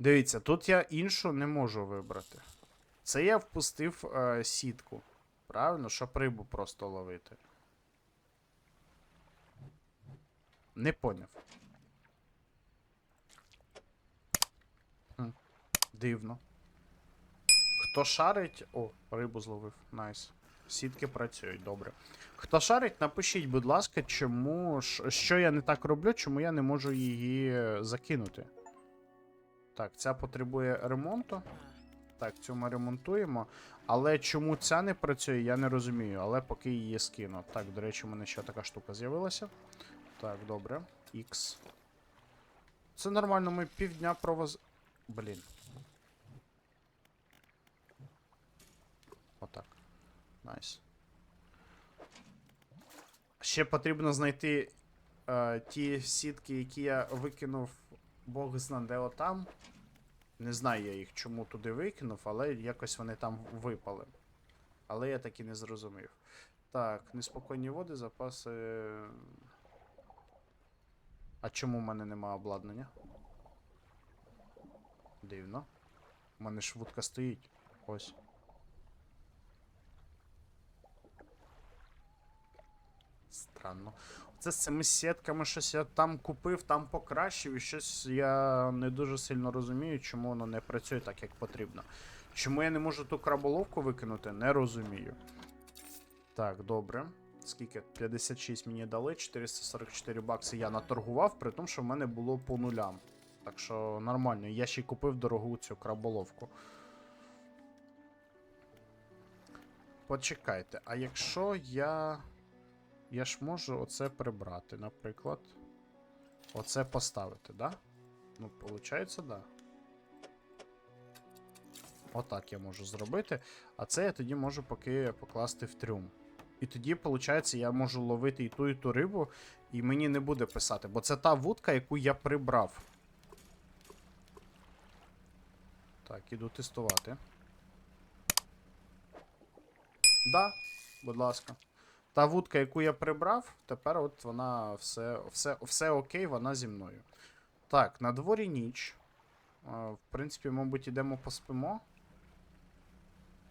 Дивіться, тут я іншу не можу вибрати. Це я впустив е, сітку. Правильно, щоб рибу просто ловити. Не поняв. Дивно. Хто шарить. О, рибу зловив. Найс. Сітки працюють, добре. Хто шарить, напишіть, будь ласка, чому що я не так роблю, чому я не можу її закинути. Так, ця потребує ремонту. Так, цю ми ремонтуємо. Але чому ця не працює, я не розумію. Але поки її скину. Так, до речі, у мене ще така штука з'явилася. Так, добре. X. Це нормально, ми півдня провоз. Блін. Отак. Найс. Ще потрібно знайти е, ті сітки, які я викинув Бог зна де отам. Не знаю я їх чому туди викинув, але якось вони там випали. Але я так і не зрозумів. Так, неспокійні води, запаси. А чому в мене нема обладнання? Дивно. У мене ж вудка стоїть. Ось. Странно. Це з цими сітками щось я там купив, там покращив, і щось я не дуже сильно розумію, чому воно не працює так, як потрібно. Чому я не можу ту краболовку викинути, не розумію. Так, добре. Скільки? 56 мені дали, 444 бакси я наторгував, при тому, що в мене було по нулям. Так що нормально. Я ще й купив дорогу цю краболовку. Почекайте, а якщо я. Я ж можу оце прибрати, наприклад. Оце поставити, да? Ну, виходить, да. Отак я можу зробити. А це я тоді можу поки покласти в трюм. І тоді, виходить, я можу ловити і ту, і ту рибу, і мені не буде писати, бо це та вудка, яку я прибрав. Так, іду тестувати. Да, будь ласка. Та вудка, яку я прибрав, тепер от вона все, все, все окей, вона зі мною. Так, на дворі ніч. Е, В принципі, мабуть, ідемо поспимо.